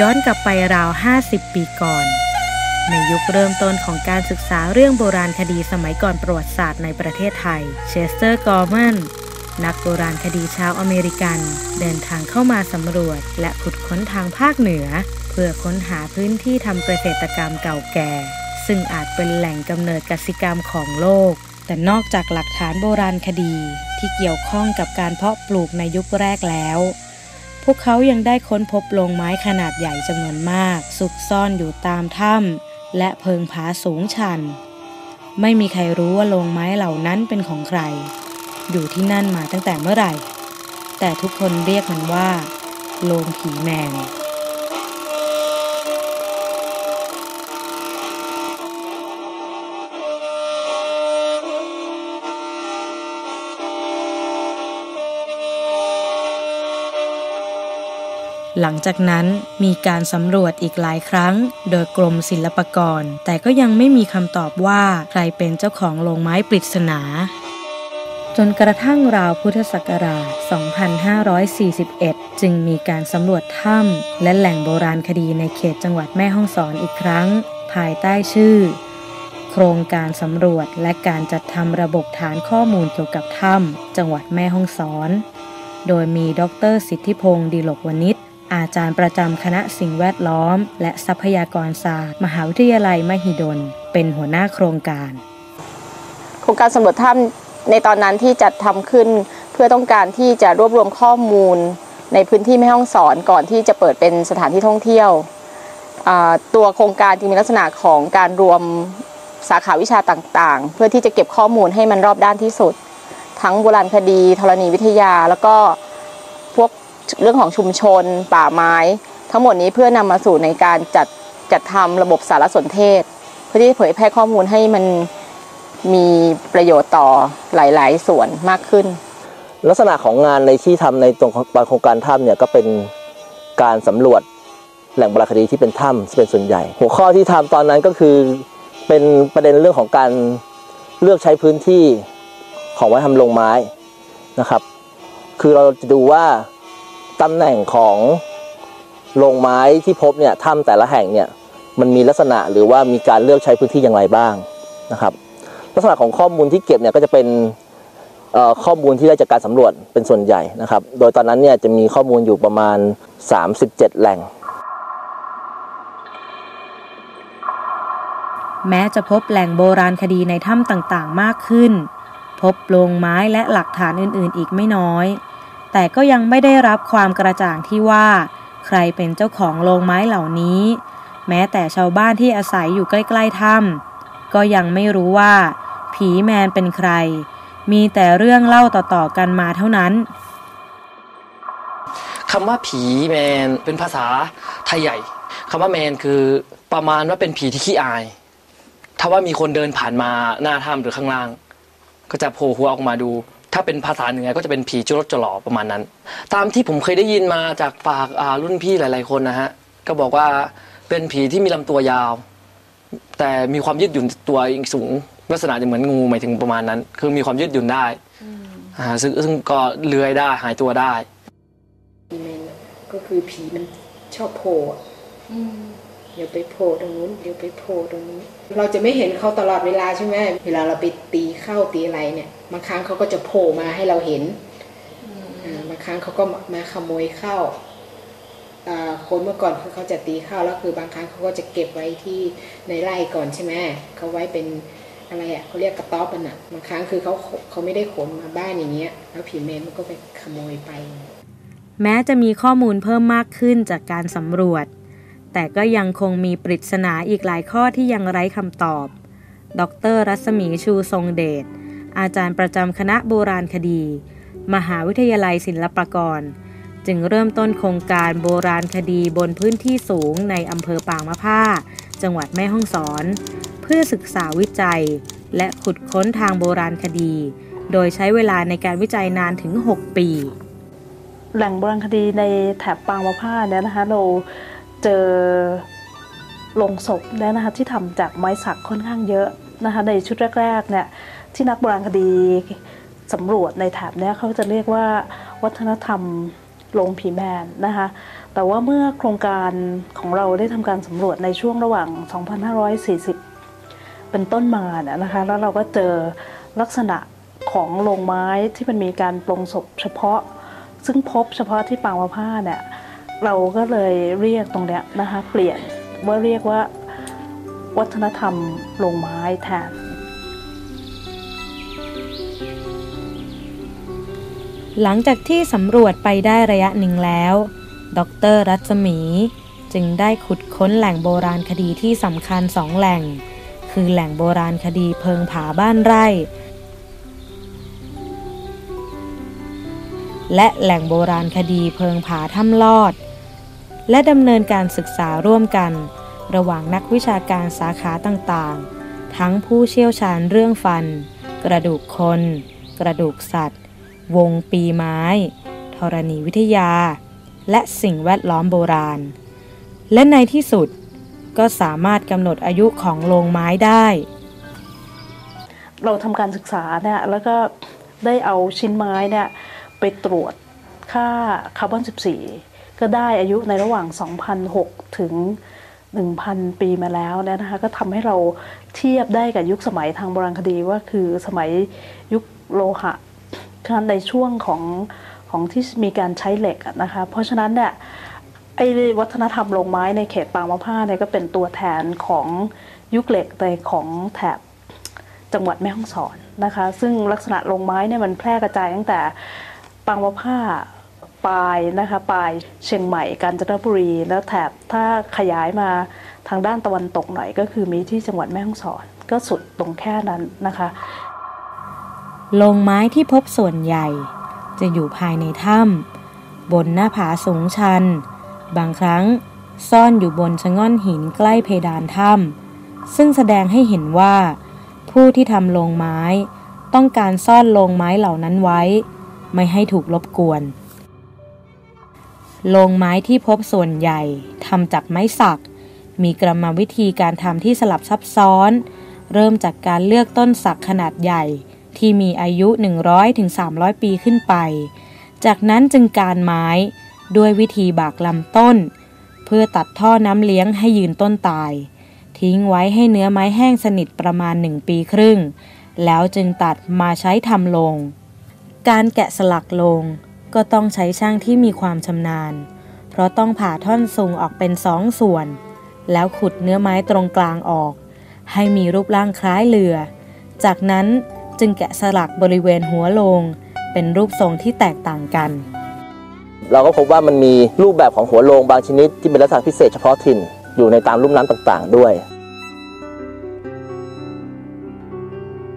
ย้อนกลับไปราว 50 ปีก่อน ในยุคเริ่มต้นของการศึกษาเรื่องโบราณคดีสมัยก่อนประวัติศาสตร์ในประเทศไทย เชสเตอร์กอร์มันนักโบราณคดีชาวอเมริกัน เดินทางเข้ามาสำรวจ และขุดค้นทางภาคเหนือ เพื่อค้นหาพื้นที่ทำเกษตรกรรมเก่าแก่ ซึ่งอาจเป็นแหล่งกำเนิดกสิกรรมของโลก แต่นอกจากหลักฐานโบราณคดีที่เกี่ยวข้องกับการเพาะปลูกในยุคแรกแล้ว พวกเขายังได้ค้นพบโลงไม้ขนาดใหญ่จำนวนมาก ซุกซ่อนอยู่ตามถ้ำและเพิงผาสูงชัน ไม่มีใครรู้ว่าโลงไม้เหล่านั้นเป็นของใคร อยู่ที่นั่นมาตั้งแต่เมื่อไหร่ แต่ทุกคนเรียกมันว่า โลงผีแมง หลังจากนั้นมีการสำรวจอีกหลายครั้ง โดยกรมศิลปากร แต่ก็ยังไม่มีคำตอบว่าใครเป็นเจ้าของโรงไม้ปริศนาจนกระทั่งราวพุทธศักราช 2541 จึงมีการสำรวจถ้ำและแหล่งโบราณคดีในเขตจังหวัดแม่ฮ่องสอนอีกครั้ง ภายใต้ชื่อ โครงการสำรวจและการจัดทำระบบฐานข้อมูลเกี่ยวกับถ้ำจังหวัดแม่ฮ่องสอน โดยมีดรสิทธิพงศ์ดิลกวณิช อาจารย์ประจำคณะสิ่งแวดล้อม และทรัพยากรศาสตร์มหาวิทยาลัยมหิดล เป็นหัวหน้าโครงการ โครงการสำรวจถ้ำในตอนนั้นที่จัดทำขึ้น เพื่อต้องการที่จะรวบรวมข้อมูล ในพื้นที่แม่ห้องสอนก่อนที่จะเปิดเป็นสถานที่ท่องเที่ยวตัวโครงการจึงมีลักษณะของการรวมสาขาวิชาต่างๆ เพื่อที่จะเก็บข้อมูลให้มันรอบด้านที่สุด ทั้งโบราณคดีธรณีวิทยา แล้วก็พวก เรื่องของชุมชน ป่าไม้ ทั้งหมดนี้เพื่อนำมาสู่ในการจัดจัดทำระบบสารสนเทศ เพื่อที่เผยแพร่ข้อมูลให้มันมีประโยชน์ต่อหลาย ๆ ส่วนมากขึ้น ลักษณะของงานในที่ทำในตรงโครงการถ้ำเนี่ยก็เป็นการสำรวจแหล่งโบราณคดีที่เป็นถ้ำเป็นส่วนใหญ่ หัวข้อที่ทำตอนนั้นก็คือเป็นประเด็นเรื่องของการเลือกใช้พื้นที่ของไว้ทำโรงไม้นะครับ คือเราจะดูว่า ตำแหน่งของโรงไม้ที่พบเนี่ยถ้ำแต่ละแห่งเนี่ยมันมีลักษณะหรือว่ามีการเลือกใช้พื้นที่อย่างไรบ้างนะครับ ลักษณะของข้อมูลที่เก็บเนี่ยก็จะเป็นข้อมูลที่ได้จากการสำรวจเป็นส่วนใหญ่นะครับ โดยตอนนั้นเนี่ยจะมีข้อมูลอยู่ประมาณ 37 แหล่ง แม้จะพบแหล่งโบราณคดีในถ้ำต่างๆ มากขึ้น พบโลงไม้และหลักฐานอื่นๆ อีกไม่น้อย แต่ก็ยังไม่ได้รับความกระจ่างที่ว่า ใครเป็นเจ้าของโลงไม้เหล่านี้ แม้แต่ชาวบ้านที่อาศัยอยู่ใกล้ๆถ้ำก็ยังไม่รู้ว่า ผีแมนเป็นใคร มีแต่เรื่องเล่าต่อๆกันมาเท่านั้นคำว่าผีแมนเป็นภาษาไทยใหญ่คำว่าแมนคือประมาณว่าเป็นผีที่ขี้อาย ถ้าว่ามีคนเดินผ่านมาหน้าถ้ำหรือข้างล่าง ก็จะโผล่หัวออกมาดู ถ้าเป็นภาษาเหนือก็จะเป็นผีจุรจหลอประมาณนั้น ตามที่ผมเคยได้ยินมาจากปากอ่ารุ่นพี่หลาย ๆ คนนะฮะก็บอกว่าเป็นผีที่มีลำตัวยาว แต่มีความยืดหยุ่นตัวเองสูง ลักษณะจะเหมือนงูหมายถึงประมาณนั้น คือมีความยืดหยุ่นได้อ่าซึ่งซึ่งก็เลื้อยได้หายตัวได้ผีแมนก็คือผีมันชอบโผล่อะ เดี๋ยวไปโผล่ตรงนู้นเดี๋ยวไปโผล่ตรงนี้ เราจะไม่เห็นเขาตลอดเวลาใช่ไหมเวลาเราไปตีเข้าตีอะไรเนี่ยบางครั้งเขาก็จะโผล่มาให้เราเห็นอ่าบางครั้งเขาก็มาขโมยเข้าอ่าคนเมื่อก่อนคือเขาจะตีเข้าแล้วคือบางครั้งเขาก็จะเก็บไว้ที่ในไร่ก่อนใช่ไหมเขาไว้เป็นอะไรอะเขาเรียกกระต๊อบมันอะบางครั้งคือเขาเขาไม่ได้ขนมาบ้านอย่างเงี้ย แล้วผีแมนมันก็ไปขโมยไป แม้จะมีข้อมูลเพิ่มมากขึ้นจากการสำรวจ แต่ก็ยังคงมีปริศนาอีกหลายข้อที่ยังไร้คำตอบ ดรรัศมีชูทรงเดช อาจารย์ประจำคณะโบราณคดี มหาวิทยาลัยศิลปากร จึงเริ่มต้นโครงการโบราณคดีบนพื้นที่สูงในอำเภอปางมะผ้า จังหวัดแม่ฮ่องสอน เพื่อศึกษาวิจัย และขุดค้นทางโบราณคดี โดยใช้เวลาในการวิจัยนานถึง 6 ปี แหล่งโบราณคดีในแถบปางมะผ้าเนี่ยนะคะเรา เจอลงศพเนี่ยนะคะที่ทำจากไม้สักค่อนข้างเยอะนะคะในชุดแรกๆเนี่ยที่นักโบราณคดีสำรวจในแถบเนี้ยเขาจะเรียกว่าวัฒนธรรมโรงผีแมนนะคะแต่ว่าเมื่อโครงการของเราได้ทำการสำรวจในช่วงระหว่าง 2540 เป็นต้นมาเนี่ยนะคะแล้วเราก็เจอลักษณะของโรงไม้ที่มันมีการปรงศพเฉพาะ ซึ่งพบเฉพาะที่ปางมะผ้าเนี่ย เราก็เลยเรียกตรงเนี้ยนะคะเปลี่ยนว่าเรียกว่าวัฒนธรรมโรงไม้แทนหลังจากที่สำรวจไปได้ระยะหนึ่งแล้ว ดรรัศมี จึงได้ขุดค้นแหล่งโบราณคดีที่สำคัญสองแหล่ง คือแหล่งโบราณคดีเพิงผาบ้านไร่ และแหล่งโบราณคดีเพิงผาถ้ำลอด และดำเนินการศึกษาร่วมกัน ระหว่างนักวิชาการสาขาต่างๆ ทั้งผู้เชี่ยวชาญเรื่องฟัน กระดูกคน กระดูกสัตว์ วงปีไม้ธรณีวิทยา และสิ่งแวดล้อมโบราณ และในที่สุดก็สามารถกำหนดอายุของโรงไม้ได้ เราทำการศึกษาเนี่ยแล้วก็ได้เอาชิ้นไม้เนี่ยไปตรวจค่าคาร์บอน 14 ก็ได้อายุในระหว่าง 2,006 ถึง 1,000 ปีมาแล้วนะคะก็ทำให้เราเทียบได้กับยุคสมัยทางโบราณคดีว่าคือสมัยยุคโลหะในช่วงของของที่มีการใช้เหล็กนะคะเพราะฉะนั้นเนี่ยไอ้วัฒนธรรมโรงไม้ในเขตปางมะผ้าเนี่ยก็เป็นตัวแทนของยุคเหล็กในของแถบจังหวัดแม่ฮ่องสอนนะคะ ซึ่งลักษณะโรงไม้เนี่ยมันแพร่กระจายตั้งแต่ปางมะผ้า ปลายนะคะปลายเชียงใหม่กาญจนบุรี แล้วแถบถ้าขยายมาทางด้านตะวันตกหน่อยก็คือมีที่จังหวัดแม่ฮ่องสอน ก็สุดตรงแค่นั้นนะคะโรงไม้ที่พบส่วนใหญ่ จะอยู่ภายในถ้ำบนหน้าผาสูงชัน บางครั้งซ่อนอยู่บนชะง่อนหินใกล้เพดานถ้ำซึ่งแสดงให้เห็นว่า ผู้ที่ทำโรงไม้ต้องการซ่อนโรงไม้เหล่านั้นไว้ ไม่ให้ถูกรบกวน โรงไม้ที่พบส่วนใหญ่ทำจากไม้สัก มีกรรมวิธีการทำที่สลับซับซ้อน เริ่มจากการเลือกต้นสักขนาดใหญ่ที่มีอายุ 100-300 ปีขึ้นไป จากนั้นจึงการไม้ด้วยวิธีบากลำต้น เพื่อตัดท่อน้ำเลี้ยงให้ยืนต้นตาย ทิ้งไว้ให้เนื้อไม้แห้งสนิทประมาณหนึ่งปีครึ่ง แล้วจึงตัดมาใช้ทำโลง การแกะสลักโลง ก็ต้องใช้ช่างที่มีความชำนาญ เพราะต้องผ่าท่อนสูงออกเป็นสองส่วน แล้วขุดเนื้อไม้ตรงกลางออก ให้มีรูปร่างคล้ายเรือ จากนั้นจึงแกะสลักบริเวณหัวโลง เป็นรูปทรงที่แตกต่างกัน เราก็พบว่ามันมีรูปแบบของหัวโลงบางชนิดที่เป็นลักษณะพิเศษเฉพาะถิ่นอยู่ในตามลุ่มน้ำต่างๆด้วย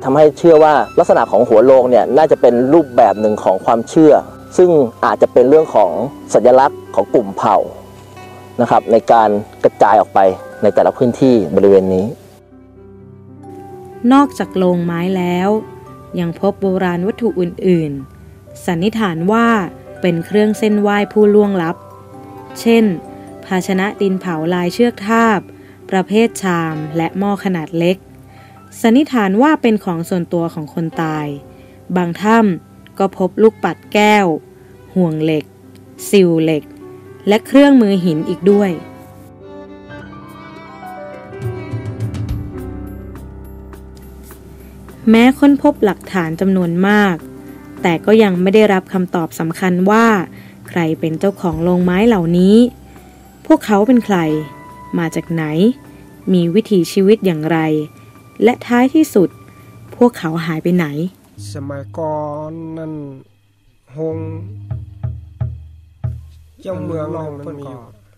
ทำให้เชื่อว่าลักษณะของหัวโลงเนี่ยน่าจะเป็นรูปแบบหนึ่งของความเชื่อ ซึ่งอาจจะเป็นเรื่องของสัญลักษณ์ของกลุ่มเผ่านะครับ ในการกระจายออกไปในแต่ละพื้นที่บริเวณนี้ นอกจากโลงไม้แล้ว ยังพบโบราณวัตถุอื่น ๆ สันนิษฐานว่าเป็นเครื่องเส้นไหว้ผู้ล่วงลับ เช่น ภาชนะดินเผาลายเชือกทาบ ประเภทชามและหม้อขนาดเล็ก สันนิษฐานว่าเป็นของส่วนตัวของคนตาย บางถ้ำ ก็พบลูกปัดแก้ว ห่วงเหล็กซิลเหล็ก และเครื่องมือหินอีกด้วย แม้ค้นพบหลักฐานจำนวนมาก แต่ก็ยังไม่ได้รับคำตอบสำคัญว่า ใครเป็นเจ้าของโรงไม้เหล่านี้ พวกเขาเป็นใคร มาจากไหน มีวิถีชีวิตอย่างไร และท้ายที่สุด พวกเขาหายไปไหน สมัยก่อนนั่นหงยังเมืองนองเพิ่นก็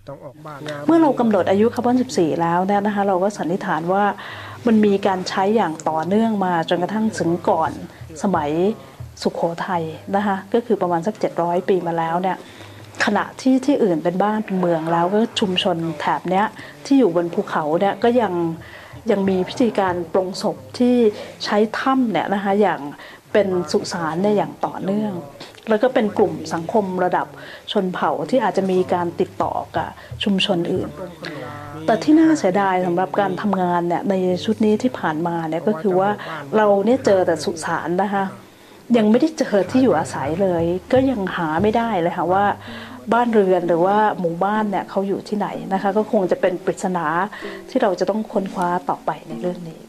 ต้องออกบ้านเมื่อเรากำหนดอายุคาร์บอน 14 แล้วเนี่ยนะคะเราก็สันนิษฐานว่ามันมีการใช้อย่างต่อเนื่องมาจนกระทั่งถึงก่อนสมัยสุขโขทัยนะคะก็คือประมาณสัก 700 ปีมาแล้วเนี่ยขณะที่ที่อื่นเป็นบ้านเป็นเมืองแล้วก็ชุมชนแถบเนี้ยที่อยู่บนภูเขาเนี่ยก็ยัง ยังมีพิธีการปรงศพที่ใช้ถ้ำเนี่ยนะคะอย่างเป็นสุสานเนี่ยอย่างต่อเนื่อง แล้วก็เป็นกลุ่มสังคมระดับชนเผ่าที่อาจจะมีการติดต่อกับชุมชนอื่น แต่ที่น่าเสียดายสำหรับการทำงานเนี่ยในชุดนี้ที่ผ่านมาเนี่ยก็คือว่าเราเนี่ยเจอแต่สุสานนะคะยังไม่ได้เจอที่อยู่อาศัยเลย ก็ยังหาไม่ได้เลยค่ะว่า บ้านเรือนหรือว่าหมู่บ้านเนี่ยเขาอยู่ที่ไหนนะคะ ก็คงจะเป็นปริศนาที่เราจะต้องค้นคว้าต่อไปในเรื่องนี้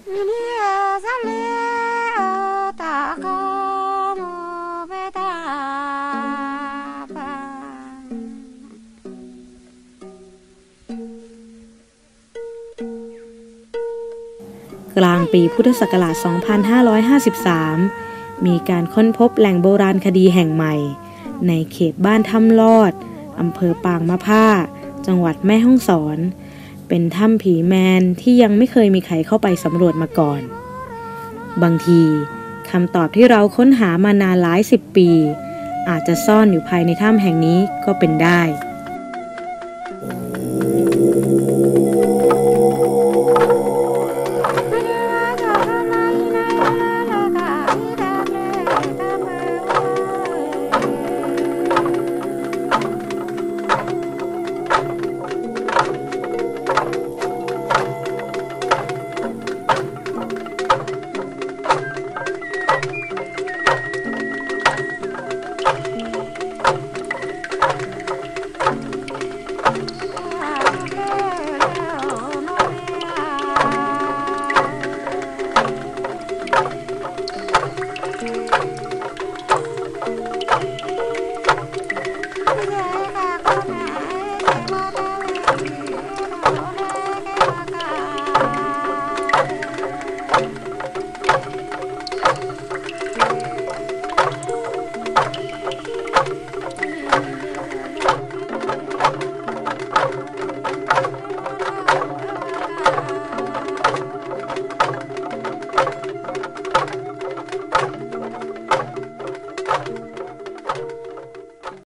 กลางปีพุทธศักราช 2553 มีการค้นพบแหล่งโบราณคดีแห่งใหม่ ในเขตบ้านถ้ำลอดอำเภอปางมะผ้า จังหวัดแม่ฮ่องสอน เป็นถ้ำผีแมนที่ยังไม่เคยมีใครเข้าไปสำรวจมาก่อน บางทีคำตอบที่เราค้นหามานานหลายสิบปี อาจจะซ่อนอยู่ภายในถ้ำแห่งนี้ก็เป็นได้